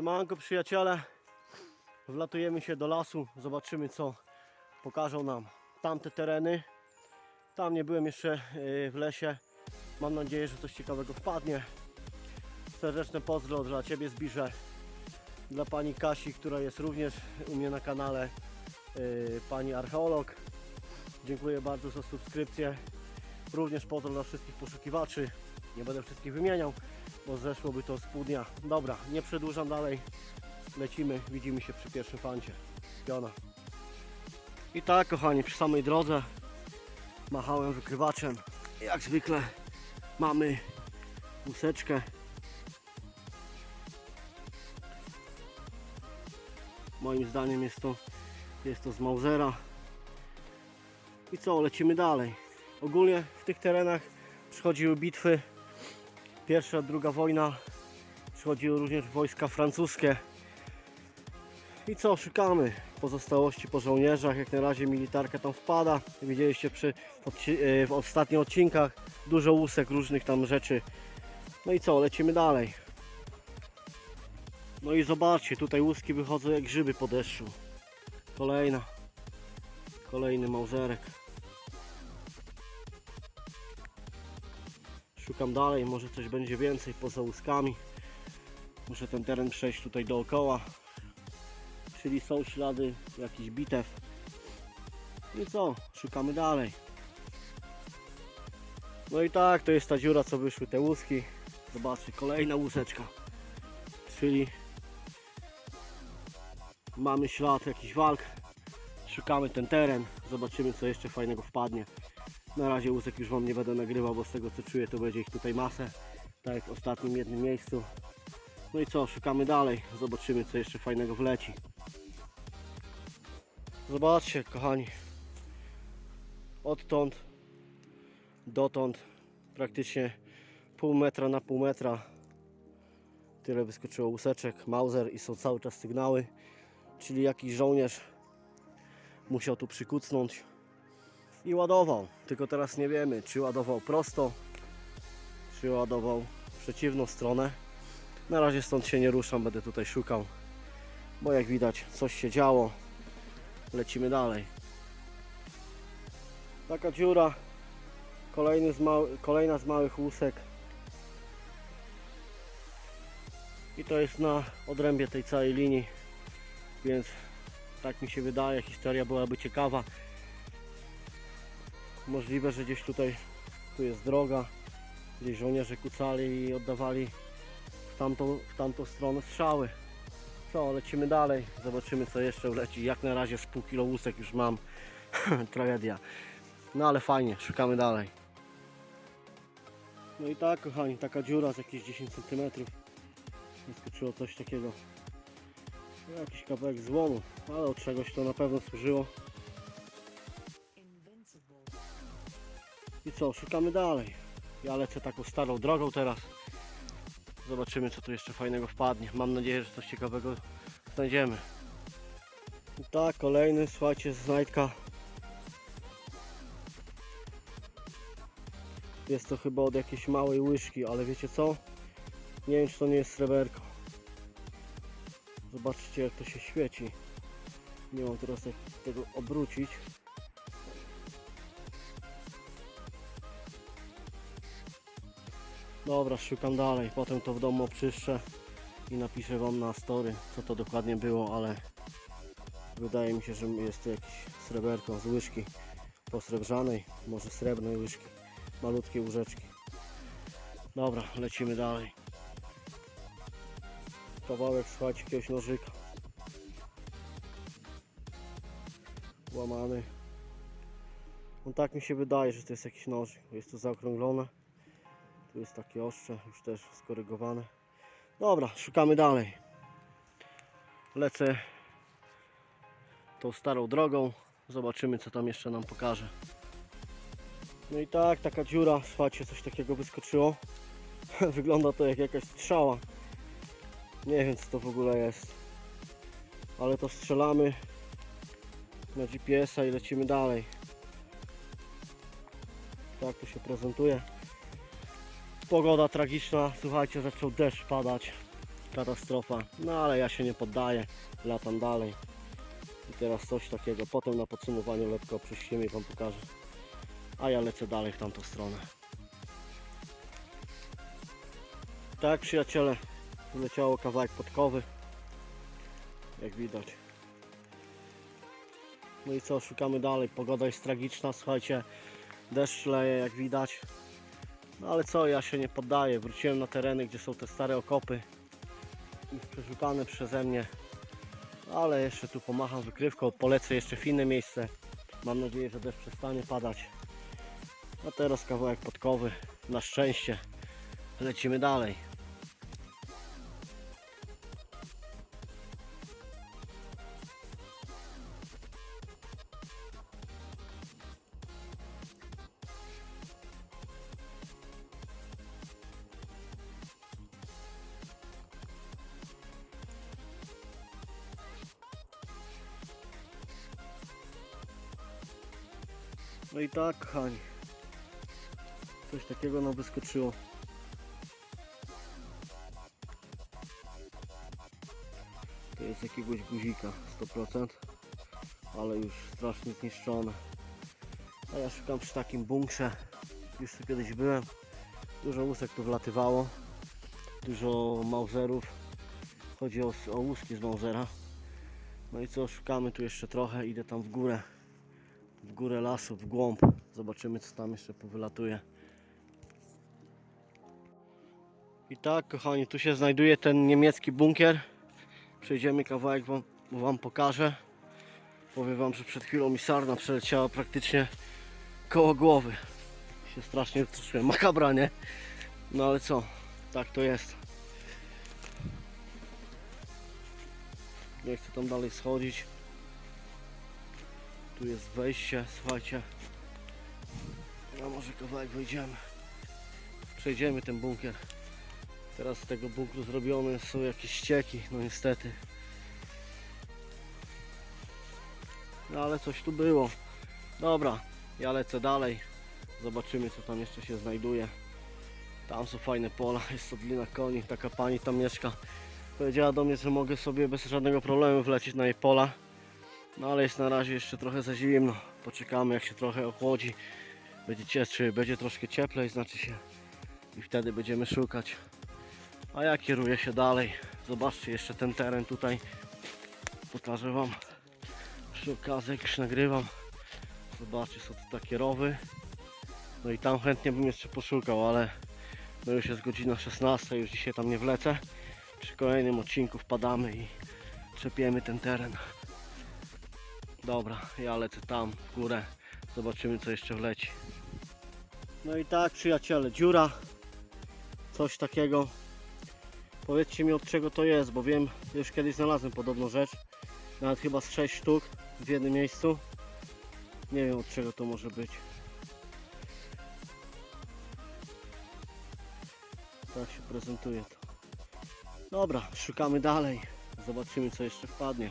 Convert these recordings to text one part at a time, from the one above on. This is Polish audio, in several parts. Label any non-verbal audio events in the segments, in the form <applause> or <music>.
Siemanko przyjaciele. Wlatujemy się do lasu. Zobaczymy co pokażą nam tamte tereny. Tam nie byłem jeszcze yy, w lesie. Mam nadzieję, że coś ciekawego wpadnie. Serdeczne pozdro dla Ciebie Zbirze. Dla Pani Kasi, która jest również u mnie na kanale. Yy, Pani archeolog. Dziękuję bardzo za subskrypcję. Również pozdro dla wszystkich poszukiwaczy. Nie będę wszystkich wymieniał, bo zeszłoby to z pół dnia. Dobra, nie przedłużam dalej. Lecimy, widzimy się przy pierwszym fancie. Piona. I tak, kochani, przy samej drodze machałem wykrywaczem. Jak zwykle mamy łuseczkę. Moim zdaniem jest to, jest to z Mausera. I co, lecimy dalej. Ogólnie w tych terenach przychodziły bitwy. Pierwsza, druga wojna. Przychodziły również wojska francuskie. I co, szukamy pozostałości po żołnierzach. Jak na razie militarka tam wpada. Widzieliście przy e, w ostatnich odcinkach dużo łusek, różnych tam rzeczy. No i co, lecimy dalej. No i zobaczcie, tutaj łuski wychodzą jak grzyby po deszczu. Kolejna. Kolejny małzerek. Szukam dalej, może coś będzie więcej poza łuskami. Muszę ten teren przejść tutaj dookoła. Czyli są ślady jakichś bitew. I co? Szukamy dalej. No i tak, to jest ta dziura, co wyszły te łuski. Zobaczcie, kolejna łuseczka. Czyli mamy ślad jakichś walk. Szukamy ten teren. Zobaczymy, co jeszcze fajnego wpadnie. Na razie łusek już Wam nie będę nagrywał, bo z tego co czuję, to będzie ich tutaj masę. Tak jak w ostatnim jednym miejscu. No i co, szukamy dalej. Zobaczymy, co jeszcze fajnego wleci. Zobaczcie, kochani. Odtąd dotąd praktycznie pół metra na pół metra. Tyle wyskoczyło łuseczek, Mauser i są cały czas sygnały. Czyli jakiś żołnierz musiał tu przykucnąć i ładował. Tylko teraz nie wiemy, czy ładował prosto, czy ładował w przeciwną stronę. Na razie stąd się nie ruszam, będę tutaj szukał, bo jak widać coś się działo. Lecimy dalej. Taka dziura, kolejny z kolejna z małych łusek. I to jest na odrębie tej całej linii, więc tak mi się wydaje, historia byłaby ciekawa. Możliwe, że gdzieś tutaj tu jest droga, gdzieś żołnierze kucali i oddawali w tamtą, w tamtą stronę strzały. Co, lecimy dalej, zobaczymy co jeszcze leci. Jak na razie z pół kilo łusek już mam. <laughs> Tragedia. No ale fajnie, szukamy dalej. No i tak kochani, taka dziura z jakieś 10 cm. Wyskoczyło coś takiego. Jakiś kawałek złomu, ale od czegoś to na pewno służyło. I co, szukamy dalej. Ja lecę taką starą drogą teraz. Zobaczymy co tu jeszcze fajnego wpadnie. Mam nadzieję, że coś ciekawego znajdziemy. I tak, kolejny, słuchajcie, znajdka. Jest to chyba od jakiejś małej łyżki, ale wiecie co? Nie wiem, czy to nie jest sreberko. Zobaczcie, jak to się świeci. Nie mam teraz tego obrócić. Dobra, szukam dalej. Potem to w domu oczyszczę i napiszę Wam na story, co to dokładnie było, ale wydaje mi się, że jest to jakieś sreberko z łyżki posrebrzanej, może srebrnej łyżki, malutkie łyżeczki. Dobra, lecimy dalej. Kawałek, słuchajcie, jakiegoś nożyka. Łamany. No tak mi się wydaje, że to jest jakiś nożyk. Jest to zaokrąglone. Tu jest takie ostrze, już też skorygowane. Dobra, szukamy dalej. Lecę tą starą drogą. Zobaczymy, co tam jeszcze nam pokaże. No i tak, taka dziura, słuchajcie, coś takiego wyskoczyło. <laughs> Wygląda to jak jakaś strzała. Nie wiem, co to w ogóle jest. Ale to strzelamy na GPS-a i lecimy dalej. Tak to się prezentuje. Pogoda tragiczna, słuchajcie, zaczął deszcz padać. katastrofa. No ale ja się nie poddaję, latam dalej. I teraz coś takiego, potem na podsumowaniu lekko prześciemy i Wam pokażę. A ja lecę dalej w tamtą stronę. Tak przyjaciele, leciało kawałek podkowy. Jak widać. No i co, szukamy dalej. Pogoda jest tragiczna, słuchajcie. Deszcz leje, jak widać. No ale co, ja się nie poddaję. Wróciłem na tereny, gdzie są te stare okopy. Przeszukane przeze mnie. Ale jeszcze tu pomacham wykrywką. Polecę jeszcze w inne miejsce. Mam nadzieję, że deszcz przestanie padać. A teraz kawałek podkowy. Na szczęście. Lecimy dalej. No i tak, kochani. Coś takiego nam wyskoczyło. To jest jakiegoś guzika 100%, ale już strasznie zniszczone. A ja szukam przy takim bunkrze. Już tu kiedyś byłem. Dużo łusek tu wlatywało. Dużo mauzerów. Chodzi o, o łuski z mauzera. No i co, szukamy tu jeszcze trochę. Idę tam w górę w górę lasu, w głąb. Zobaczymy co tam jeszcze powylatuje. I tak kochani, tu się znajduje ten niemiecki bunkier. Przejdziemy kawałek wam, wam pokażę. Powiem wam, że przed chwilą mi sarna przeleciała praktycznie koło głowy. Się strasznie wystraszyłem. Makabra, nie? No ale co? Tak to jest. Nie chcę tam dalej schodzić. Tu jest wejście, słuchajcie. A może kawałek wejdziemy. Przejdziemy ten bunkier. Teraz z tego bunkru zrobione są jakieś ścieki, no niestety. No ale coś tu było. Dobra, ja lecę dalej. Zobaczymy co tam jeszcze się znajduje. Tam są fajne pola, jest sodlina koni, taka pani tam mieszka. Powiedziała do mnie, że mogę sobie bez żadnego problemu wlecieć na jej pola. No ale jest na razie jeszcze trochę za zimno. Poczekamy jak się trochę ochłodzi. Będzie cieszy, będzie troszkę cieplej, znaczy się. I wtedy będziemy szukać. A ja kieruję się dalej. Zobaczcie jeszcze ten teren tutaj. Pokażę wam. Przy okazji jak już nagrywam. Zobaczcie są tu takie rowy. No i tam chętnie bym jeszcze poszukał, ale no już jest godzina 16, już dzisiaj tam nie wlecę. Przy kolejnym odcinku wpadamy i trzepiemy ten teren. Dobra, ja lecę tam w górę. Zobaczymy co jeszcze wleci. No i tak przyjaciele, dziura. Coś takiego. Powiedzcie mi od czego to jest, bo wiem, już kiedyś znalazłem podobną rzecz. Nawet chyba z 6 sztuk w jednym miejscu. Nie wiem od czego to może być. Tak się prezentuje to. Dobra, szukamy dalej. Zobaczymy co jeszcze wpadnie.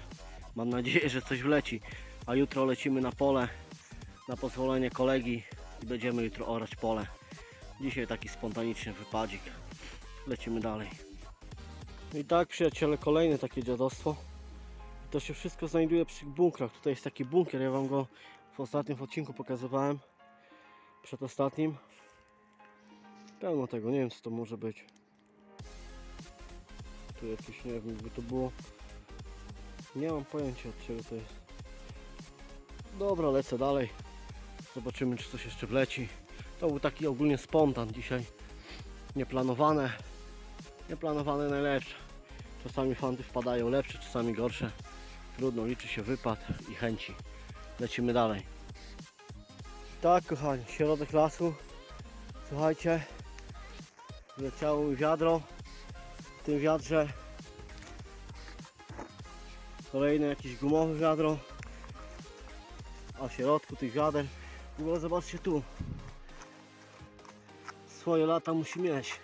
Mam nadzieję, że coś wleci. A jutro lecimy na pole na pozwolenie kolegi i będziemy jutro orać pole. Dzisiaj taki spontaniczny wypadzik. Lecimy dalej. I tak przyjaciele, kolejne takie dziadostwo. To się wszystko znajduje przy bunkrach. Tutaj jest taki bunkier, ja Wam go w ostatnim odcinku pokazywałem. Przed ostatnim. Pełno tego, nie wiem co to może być. Tu jakieś, nie wiem, jakby to było. Nie mam pojęcia od czego to jest. Dobra, lecę dalej. Zobaczymy czy coś jeszcze wleci. To był taki ogólnie spontan dzisiaj. Nieplanowane. Nieplanowane najlepsze. Czasami fanty wpadają lepsze, czasami gorsze. Trudno, liczy się wypad i chęci. Lecimy dalej. Tak kochani, środek lasu. Słuchajcie. Leciało mi wiadro. W tym wiadrze Kolejne jakieś gumowe wiadro. A w środku tych wiader. W ogóle zobaczcie tu. Swoje lata musi mieć.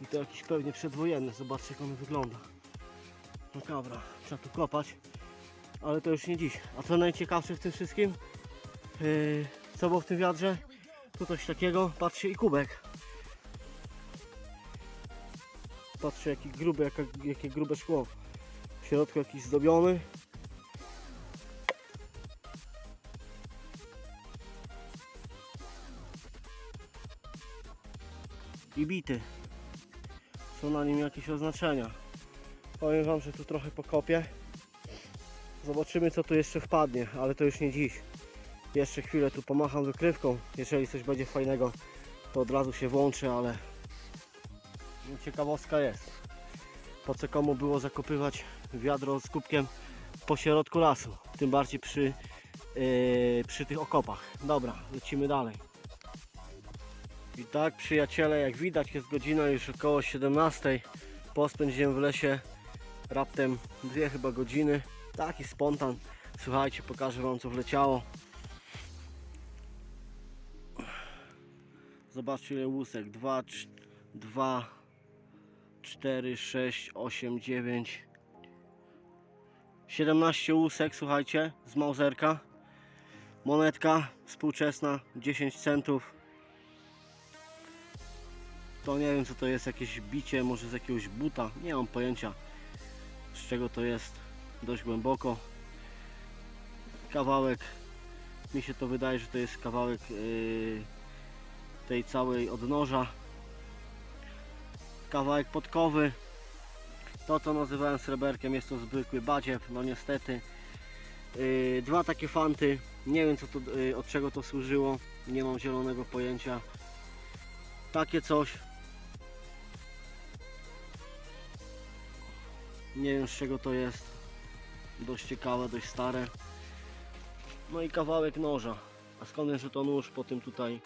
I to jakiś pewnie przedwojenny. Zobaczcie jak on wygląda. No kabra. Trzeba tu kopać. Ale to już nie dziś. A co najciekawsze w tym wszystkim? Yy, co było w tym wiadrze? Tu coś takiego. Patrzcie i kubek. Patrzcie jaki gruby, jaka, jakie grube szkło. W środku jakiś zdobiony. I bity. Są na nim jakieś oznaczenia. Powiem wam, że tu trochę pokopię. Zobaczymy co tu jeszcze wpadnie, ale to już nie dziś. Jeszcze chwilę tu pomacham wykrywką. Jeżeli coś będzie fajnego, to od razu się włączy, ale ciekawostka jest. Po co komu było zakopywać wiadro z kubkiem po środku lasu, tym bardziej przy, yy, przy tych okopach. Dobra, lecimy dalej. I tak przyjaciele, jak widać jest godzina już około 17. Pospędziłem w lesie raptem dwie chyba godziny. Taki spontan. Słuchajcie, pokażę wam co wleciało. Zobaczcie ile łusek. 2, 2, 4, 6, 8, 9 17 łusek, słuchajcie, z Mauserka. Monetka współczesna 10 centów. To nie wiem co to jest, jakieś bicie, może z jakiegoś buta. Nie mam pojęcia z czego to jest. Dość głęboko. Kawałek. Mi się to wydaje, że to jest kawałek yy, tej całej odnoża kawałek podkowy. To co nazywałem sreberkiem jest to zwykły badziew, no niestety. Yy, dwa takie fanty, nie wiem co to, yy, od czego to służyło, nie mam zielonego pojęcia. Takie coś. Nie wiem z czego to jest. Dość ciekawe, dość stare. No i kawałek noża. A skąd że to nóż po tym tutaj,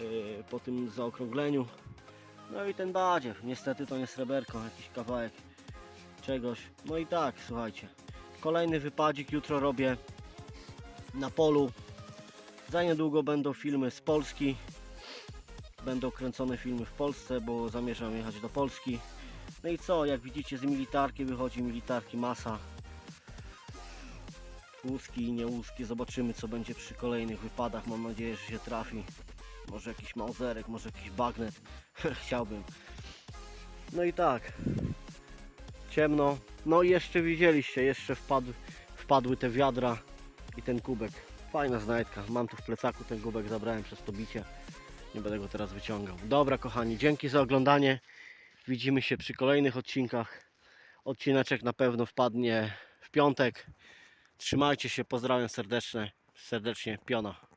yy, po tym zaokrągleniu. No i ten badziew, niestety to nie sreberko, jakiś kawałek czegoś. No i tak, słuchajcie. Kolejny wypadzik jutro robię na polu. Za niedługo będą filmy z Polski. Będą kręcone filmy w Polsce, bo zamierzam jechać do Polski. No i co, jak widzicie z militarki wychodzi militarki masa. Łuski i niełuski. Zobaczymy co będzie przy kolejnych wypadach. Mam nadzieję, że się trafi. Może jakiś mauzerek, może jakiś bagnet. <laughs> Chciałbym. No i tak. Ciemno. No i jeszcze widzieliście, jeszcze wpadł, wpadły te wiadra i ten kubek. Fajna znajdka. Mam tu w plecaku ten kubek, zabrałem przez to bicie. Nie będę go teraz wyciągał. Dobra kochani, dzięki za oglądanie. Widzimy się przy kolejnych odcinkach. Odcineczek na pewno wpadnie w piątek. Trzymajcie się, pozdrawiam serdecznie. Serdecznie, piona.